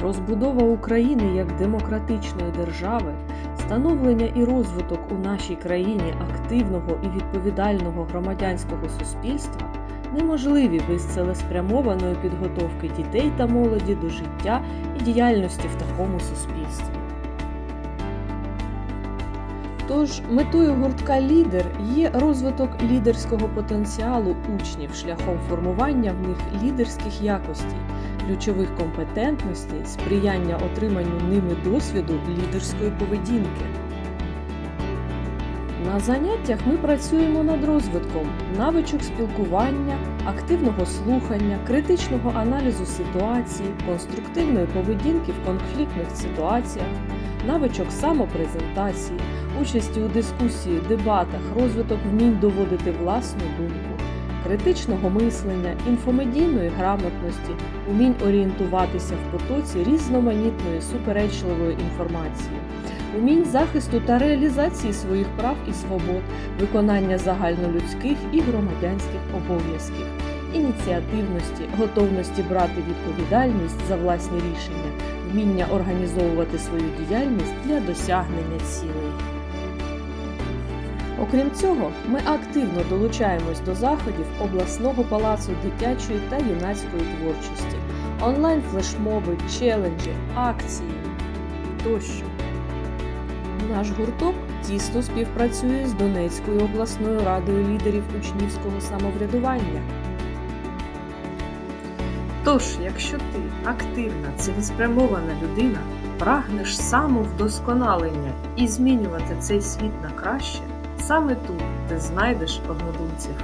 розбудова України як демократичної держави, становлення і розвиток у нашій країні активного і відповідального громадянського суспільства неможливі без цілеспрямованої підготовки дітей та молоді до життя і діяльності в такому суспільстві. Тож метою гуртка Лідер є розвиток лідерського потенціалу учнів шляхом формування в них лідерських якостей, ключових компетентностей, сприяння отриманню ними досвіду лідерської поведінки. На заняттях ми працюємо над розвитком навичок спілкування, активного слухання, критичного аналізу ситуації, конструктивної поведінки в конфліктних ситуаціях, навичок самопрезентації, участі у дискусії, дебатах, розвиток вмінь доводити власну думку, критичного мислення, інфомедійної грамотності, умінь орієнтуватися в потоці різноманітної суперечливої інформації, умінь захисту та реалізації своїх прав і свобод, виконання загальнолюдських і громадянських обов'язків, ініціативності, готовності брати відповідальність за власні рішення, вміння організовувати свою діяльність для досягнення цілей. Окрім цього, ми активно долучаємось до заходів обласного палацу дитячої та юнацької творчості, онлайн-флешмоби, челенджі, акції тощо. Наш гурток тісно співпрацює з Донецькою обласною радою лідерів учнівського самоврядування. Тож, якщо ти активна, цілеспрямована людина, прагнеш самовдосконалення і змінювати цей світ на краще, саме тут ти знайдеш однодумців.